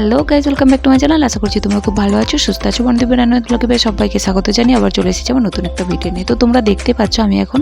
Hello guys welcome back to my channel আশা করছি তোমরা খুব ভালো আছো, সুস্থ আছো। বন্ধুদের রান্নার ব্লগে সবাইকে স্বাগত জানিয়ে আবার চলে এসেছি আমার নতুন একটা ভিডিও নিয়ে। তো তোমরা দেখতে পাচ্ছ, আমি এখন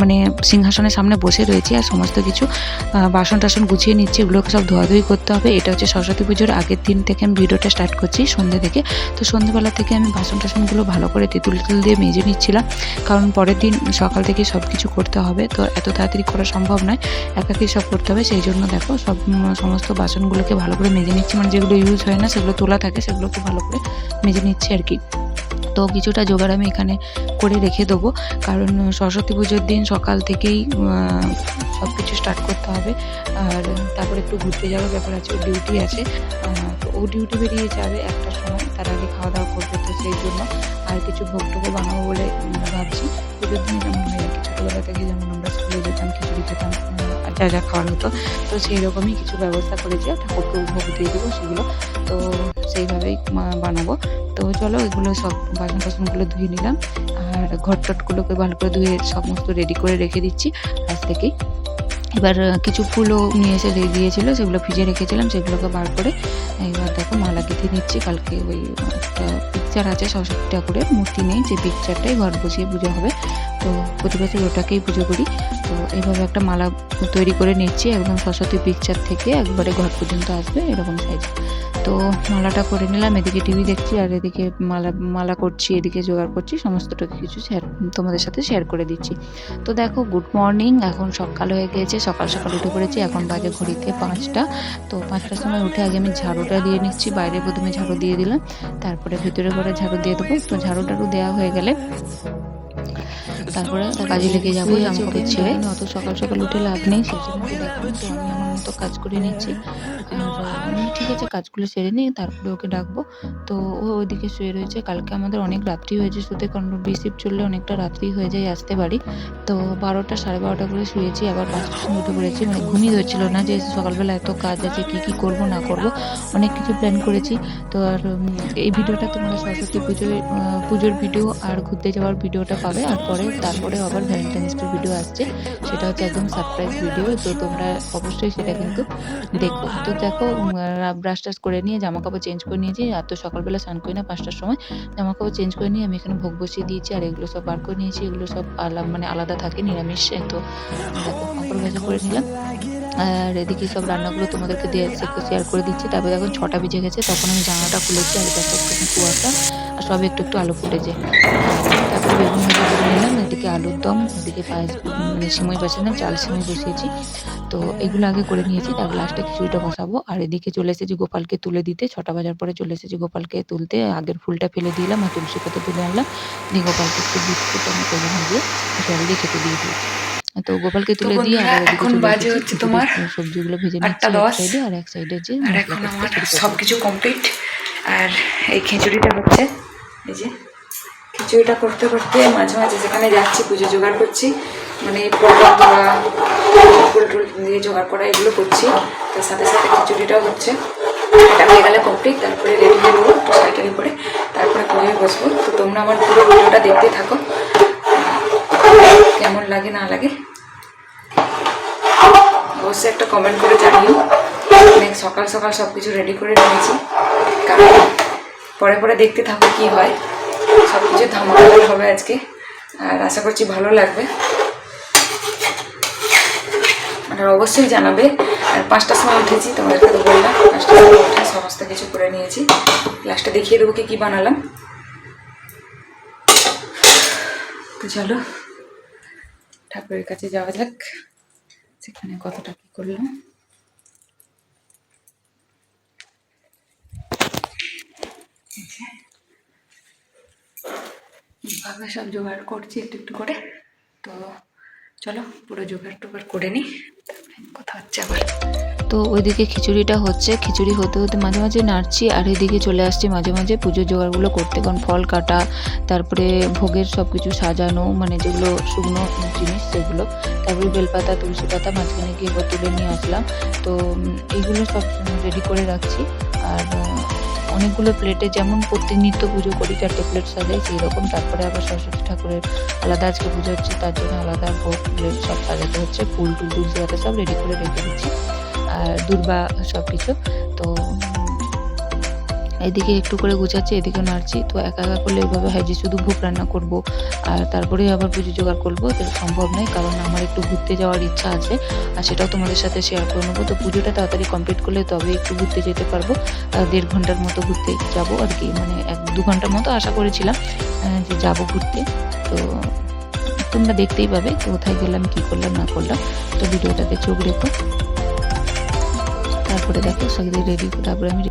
মানে সিংহাসনের সামনে বসে রয়েছি আর সমস্ত কিছু বাসন টাসন গুছিয়ে নিচ্ছি এগুলোকে সব ধোয়াধুয়ি করতে হবে। এটা হচ্ছে সরস্বতী পুজোর আগের দিন থেকে আমি ভিডিওটা স্টার্ট করছি সন্ধ্যে থেকে। তো সন্ধ্যেবেলা থেকে আমি বাসন টাসনগুলো ভালো করে তেঁতুল তেঁতুল দিয়ে মেজে নিচ্ছিলাম। কারণ পরের দিন সকাল থেকে সব কিছু করতে হবে। তো এত তাড়াতাড়ি করা সম্ভব নয়। একাকি সব করতে হবে। সেই জন্য দেখো, সব সমস্ত বাসনগুলোকে ভালো করে মেজে নিচ্ছি। মানে যেগুলো ইউজ হয় না, সেগুলো তোলা থাকে সেগুলোকে ভালো করে মেজে নিচ্ছি আর কি। তো কিছুটা জোগাড় আমি এখানে করে রেখে দেবো। কারণ সরস্বতী পুজোর দিন সকাল থেকেই সব কিছু স্টার্ট করতে হবে। আর তারপরে একটু ঘুরতে যাওয়ার ব্যাপার আছে ডিউটি আছে। তো ও ডিউটি বেরিয়ে যাবে একটা সময়, তার আগে খাওয়া দাওয়া করবে তো সেই জন্য। আর কিছু ভোগ টোগো বানাবো বলে ভাবছি। পুজোর দিন যেমন হয় আর ছোটোবেলা থেকে যেমন আমরা স্কুলে যেতাম, খিচুড়ি খেতাম যা যা খাওয়ার হতো তো সেই রকমই কিছু ব্যবস্থা করেছি ঠাকুরকে ভোগ দিয়ে দেবো সেগুলো। তো সেইভাবেই বানাবো। তো চলো এগুলো সব বাসন টাসনগুলো ধুয়ে নিলাম। আর ঘর টটগুলোকে ভালো করে ধুয়ে সমস্ত রেডি করে রেখে দিচ্ছি। আজ থেকেই। এবার কিছু ফুলও নিয়ে এসে দিয়ে দিয়েছিলো, সেগুলো ভিজে রেখেছিলাম, সেগুলোকে বার করে এবার দেখো মালা গেঁথে নিচ্ছি। কালকে ওই একটা পিকচার আছে, সরস্বতী ঠাকুরের। মূর্তি নেই, যে পিকচারটাই ঘর বসিয়ে পুজো হবে। তো প্রতি বছর ওটাকেই পুজো করি। তো এইভাবে একটা মালা তৈরি করে নিচ্ছি, একদম সরস্বতী পিকচার থেকে একবারে ঘর পর্যন্ত আসবে এরকম সাইজ তো মালাটা করে নিলাম, এদিকে টিভি দেখছি আর এদিকে মালা মালা করছি, এদিকে জোগাড় করছি সমস্তটা কিছু শেয়ার তোমাদের সাথে শেয়ার করে দিচ্ছি। তো দেখো গুড মর্নিং এখন সকাল হয়ে গিয়েছে, সকাল সকাল উঠে পড়েছি, এখন বাজে ঘড়িতে পাঁচটা। তো পাঁচটার সময় উঠে আগে আমি ঝাড়ুটা দিয়ে নিচ্ছি, বাইরে প্রথমে ঝাড়ু দিয়ে দিলাম, তারপরে ভিতরে ঘরে ঝাড়ু দিয়ে দেবো। তো ঝাড়ু দেওয়া হয়ে গেলে তারপরে কাজে লেগে যাব জামা কাপড় ছেড়ে। অত সকাল সকাল উঠে লাভ নেই সেই জন্য আমি আমার মতো কাজ করে নিচ্ছি। আর ঠিক আছে, কাজগুলো সেরে নিই তারপরে ওকে ডাকবো। তো ও ওইদিকে শুয়ে রয়েছে। কালকে আমাদের অনেক রাত্রি হয়েছে শুতে, কারণ বিসিপ চললে অনেকটা রাত্রি হয়ে যায়, আসতে পারি। তো বারোটা সাড়ে বারোটা করে শুয়েছি, আবার পাঁচটার সময় উঠে পড়েছি। মানে ঘুমিয়ে ধরছিল না যে সকালবেলা এত কাজ আছে, কী কী করব, না করব। অনেক কিছু প্ল্যান করেছি। তো আর এই ভিডিওটা তোমরা সরস্বতী পুজোর পুজোর ভিডিও আর ঘুরতে যাওয়ার ভিডিওটা পাবে। আর পরে, তারপরে আবার ভ্যালেন্টাইন্স ডে ভিডিও আসছে। সেটা হচ্ছে একদম সারপ্রাইজ ভিডিও তো তোমরা অবশ্যই সেটা কিন্তু দেখো তো দেখো ব্রাশ টাশ করে নিয়ে জামা কাপড় চেঞ্জ করে নিয়েছি আর তো সকালবেলা স্নান করি না পাঁচটার সময় জামা কাপড় চেঞ্জ করে নিয়ে আমি এখানে ভোগ বসিয়ে দিয়েছি আর এগুলো সব বার করে নিয়েছি, এগুলো সব আলাদা মানে আলাদা থাকে, নিরামিষ, তো কাপড় করে নিলাম। আর এদিকে সব রান্নাগুলো তোমাদেরকে দিয়ে শেয়ার করে দিচ্ছি। তারপরে এখন ছটা বেজে গেছে, তখন আমি জানালাটা খুলেছি, আর দেখো কুয়াশা, আর সব একটু একটু আলো ফুটেছে। বেগুন ভাজা নিলাম এদিকে আলুর দম এদিকে পায়েস সিমই বসিয়েছিলাম চাল সিমই বসিয়েছি। তো এগুলো আগে করে নিয়েছি তারপর লাস্টে খিচুড়িটা বসাবো। আর এদিকে চলে এসেছি গোপালকে তুলে দিতে ছটা বাজার পরে চলে এসেছি গোপালকে তুলতে। আগের ফুলটা ফেলে দিলাম আর তুলসী পাতা তুলে আনলাম। দিয়ে গোপালকে একটু বিস্কুট আমি করে দিয়ে জল দিয়ে খেতে দিয়ে দিয়েছি। তো গোপালকে তুলে দিয়ে আবার এদিকে এখন বাজে হচ্ছে তোমার সবজিগুলো ভেজে নিচ্ছি এক সাইডে আর এক সাইডে যে আর এখন আমার শুরু করব। সব কিছু কমপ্লিট আর এই খিচুড়িটা হচ্ছে এই যে খিচুড়িটা করতে করতে মাঝে মাঝে যেখানে যাচ্ছি, পুজো জোগাড় করছি। মানে প্রদীপ দেওয়া ফুল টুল দিয়ে জোগাড় করা, এগুলো করছি। তার সাথে সাথে খিচুড়িটাও হচ্ছে। এটা হয়ে গেলে কমপ্লিট তারপরে রেডি হয়ে নেব একটু সাইকেলে করে। তারপরে পুজোয় বসবো। তো তোমরা আমার পুরো ভিডিওটা দেখতে থাকো। কেমন লাগে, না লাগে? অবশ্যই একটা কমেন্ট করে জানিও। অনেক সকাল সকাল সব কিছু রেডি করে নিয়েছি। কারণ পরে পরে দেখতে থাকো কি হয়। সব কিছু হবে আজকে। আর আশা করছি ভালো লাগবে। আর অবশ্যই জানাবে। আর পাঁচটার সময় উঠেছি, তোমাদেরকে তো বললাম। পাঁচটার সময় উঠে সমস্ত কিছু করে নিয়েছি। লাস্টে দেখিয়ে দেবো কি কী বানালাম। তো চলো, ঠাকুরের কাছে যাওয়া যাক। সেখানে কতটা কি করলাম। এইভাবে সব জোগাড় করছি একটু একটু করে। তো চলো পুরো জোগাড় টোগাড় করে নিই কথা হচ্ছে আবার। তো ওইদিকে খিচুড়িটা হচ্ছে, খিচুড়ি হতে হতে মাঝে মাঝে নাড়ছি আর এদিকে চলে আসছি মাঝে মাঝে পুজোর জোগাড়গুলো করতে, কারণ ফল কাটা, তারপরে ভোগের সব কিছু সাজানো মানে যেগুলো শুকনো জিনিস সেগুলো, তারপরে বেলপাতা, তুলসী পাতা মাঝখানে গিয়ে তুলে নিয়ে আসলাম। তো এইগুলো সব রেডি করে রাখছি। আর অনেকগুলো প্লেটে যেমন প্রতিনিধিত্ব পুজো করি, চারটে প্লেট সাজাই সেই রকম তারপরে আবার সরস্বতী ঠাকুরের আলাদা আজকে পুজো হচ্ছে, তার জন্য আলাদা ভোগ প্লেট সব সাজাতে হচ্ছে, ফুল টুল তুলসী সব রেডি করে রেখে দিচ্ছি, আর দুর্বা সব কিছু তো এদিকে একটু করে গুছাচ্ছি, এদিকে নাড়ছি। তো একা একা করলে এইভাবে হয় যে শুধু ভোগ রান্না করব। আর তারপরে আবার পুজো জোগাড় করব, তো সম্ভব নয়, কারণ আমার একটু ঘুরতে যাওয়ার ইচ্ছা আছে। আর সেটাও তোমাদের সাথে শেয়ার করে নেব। তো পুজোটা তাড়াতাড়ি কমপ্লিট করলে তবে একটু ঘুরতে যেতে পারব। দেড় ঘণ্টার মতো ঘুরতে যাব আর কি মানে এক দু ঘণ্টার মতো আশা করেছিলাম যে যাব ঘুরতে। তো তোমরা দেখতেই পাবে কোথায় গেলাম, কি করলাম, না করলাম। তো ভিডিওটাতে চোখ রেখো। তারপরে দেখো, সবাই রেডি তারপরে আমি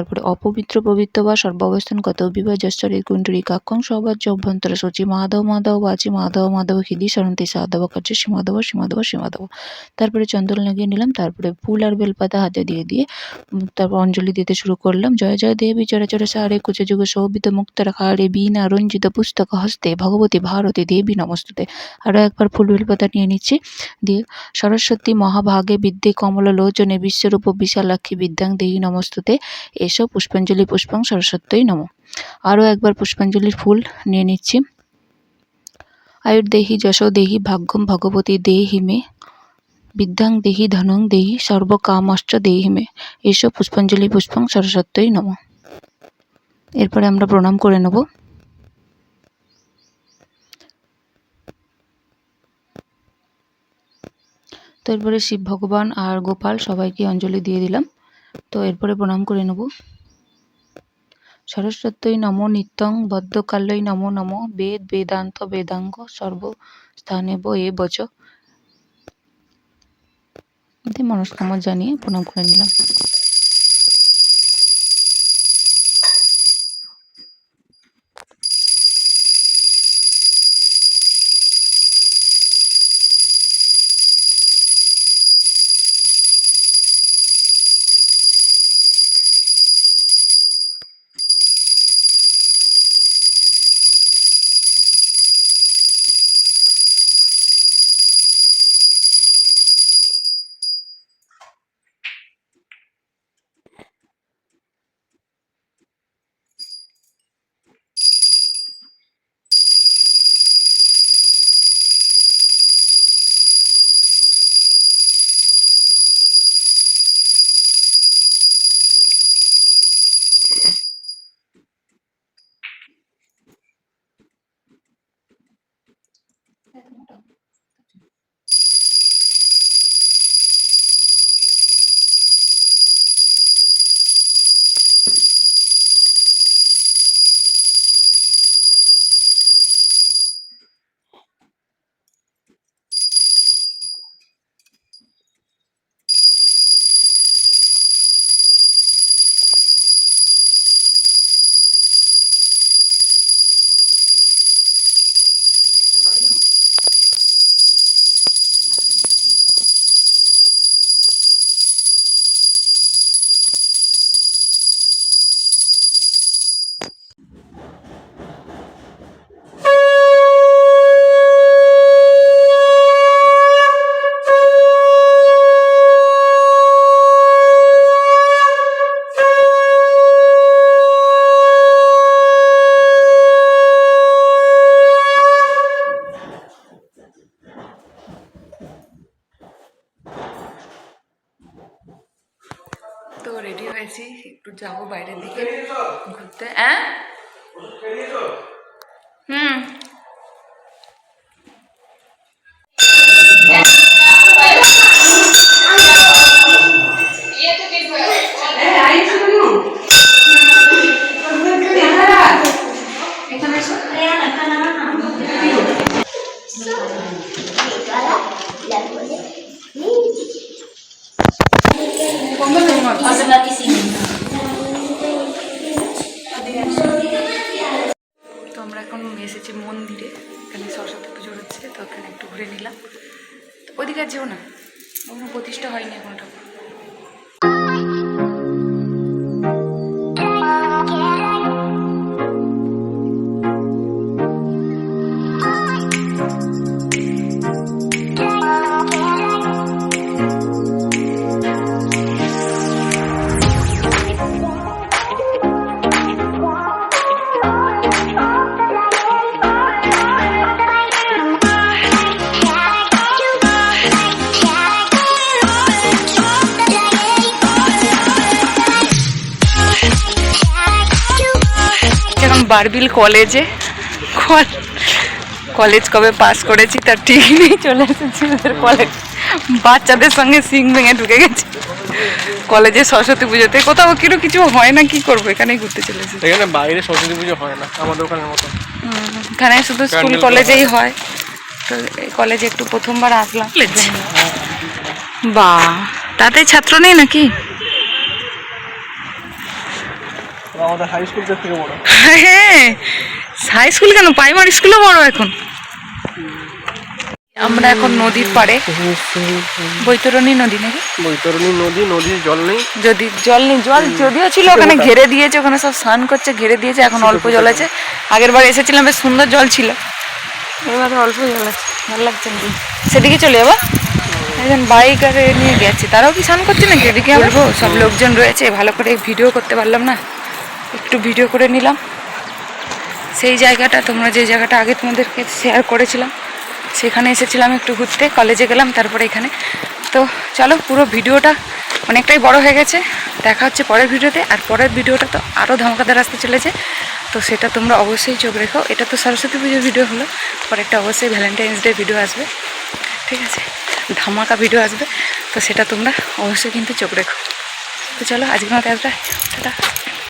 তারপরে অপবিত্র পবিত্র বা সর্বাবস্থান কত বিবাহ জশ্বরের কুণ্ডরী কাক্ষং সবাজ্য অভ্যন্তর সচি, মাধব মাধব, বাচি, মাধব মাধব হৃদি সরন্তি, সাধব, কার্য সীমাধব সীমাধব সীমাধব তারপরে চন্দন লাগিয়ে নিলাম, তারপরে ফুল আর বেলপাতা হাতে দিয়ে দিয়ে তারপর অঞ্জলি দিতে শুরু করলাম। জয় জয়, দেবী, চরাচর, সারে, কুচে যুগ শোভিত, মুক্তার খাড়ে, বীণা রঞ্জিত পুস্তক, হস্তে, ভগবতী, ভারতী, দেবী, নমস্তুতে। আরও একবার ফুল, বেলপাতা নিয়ে নিচ্ছি। দিয়ে সরস্বতী, মহাভাগে বিদ্যে কমল লোচনে বিশ্বরূপ, বিশালাক্ষী, বিদ্যাং দেহি, নমস্তুতে। এসো, পুষ্পাঞ্জলি পুষ্পাং সরস্বত্যই নম। আরও একবার পুষ্পাঞ্জলির ফুল নিয়ে নিচ্ছি। আয়ুর দেহি যশো দেহি ভাগ্যম ভগবতী দেহি মে, বিদ্যাং দেহি ধনং দেহি সর্বকামশ্চ দেহি মে। এসো, পুষ্পাঞ্জলি পুষ্পাং সরস্বত্যই নম। এরপরে আমরা প্রণাম করে নেব। তো এরপরে শিব ভগবান আর গোপাল সবাইকে অঞ্জলি দিয়ে দিলাম। তো এরপরে প্রণাম করে নেব। সরস্বত্যই নম নিত্যং বদ্ধকাল্যই নম নম বেদ বেদান্ত বেদাঙ্গ সর্বস্থানেব এ বচ। মনস্কামনা জানিয়ে প্রণাম করে নিলাম। তো রেডি হয়েছি একটু যাব বাইরের দিকে ঘুরতে হ্যাঁ হুম তো আমরা এখন এসেছি মন্দিরে। এখানে সরস্বতী পুজো হচ্ছে, তো ওখানে একটু ঘুরে নিলাম। ওদিকে আর যেও না। ওখানে প্রতিষ্ঠা হয়নি এখন বারবিল কলেজে। কল- কলেজ কবে পাস করেছি তার ঠিক নেই চলে এসেছি ওদের কলেজ। বাচ্চাদের সঙ্গে সিং ভেঙে ঢুকে গেছে। কলেজে সরস্বতী পুজোতে। কোথাও কিরো কিছু হয় না কি করব? এখানেই ঘুরতে চলে এসেছি। এখানে বাইরে সরস্বতী পুজো হয় না আমাদের ওখানের মতো। এখানে শুধু স্কুল কলেজেই হয়। তো এই কলেজে একটু প্রথমবার আসলাম। বা তাতে ছাত্র নেই নাকি? আমাদের হাই স্কুল থেকে বড়। হ্যাঁ হাই স্কুল কেন? প্রাইমারি স্কুলও বড় এখন। আমরা এখন নদীর পাড়ে। বৈতরণী নদী নাকি? বৈতরণী নদী নদীর জল নেই। যদি জল নেই জল যদিও ছিল ওখানে ঘেরে দিয়েছে ওখানে সব স্নান করছে ঘেরে দিয়েছে এখন অল্প জল আছে। আগের বার এসেছিলাম বেশ সুন্দর জল ছিল। এবারে অল্প জল আছে ভালো লাগছে না। সেদিকে চলে যাব। একজন বাইক আর নিয়ে গেছে তারাও কি স্নান করছে নাকি? এদিকে বলব সব লোকজন রয়েছে ভালো করে ভিডিও করতে পারলাম না। একটু ভিডিও করে নিলাম। সেই জায়গাটা, তোমরা যে জায়গাটা আগে তোমাদেরকে শেয়ার করেছিলাম, সেখানে এসেছিলাম একটু ঘুরতে কলেজে গেলাম, তারপরে এখানে। তো চলো, পুরো ভিডিওটা অনেকটাই বড় হয়ে গেছে। দেখা হচ্ছে পরের ভিডিওতে আর পরের ভিডিওটা তো আরও ধামাকাদার আসতে চলেছে। তো সেটা তোমরা অবশ্যই চোখ রেখো। এটা তো সরস্বতী পুজোর ভিডিও হলো, পরেরটা অবশ্যই ভ্যালেন্টাইন্স ডে ভিডিও আসবে। ঠিক আছে? ধামাকা ভিডিও আসবে। তো সেটা তোমরা অবশ্যই কিন্তু চোখ রেখো। তো চলো, আজকের মতো একটা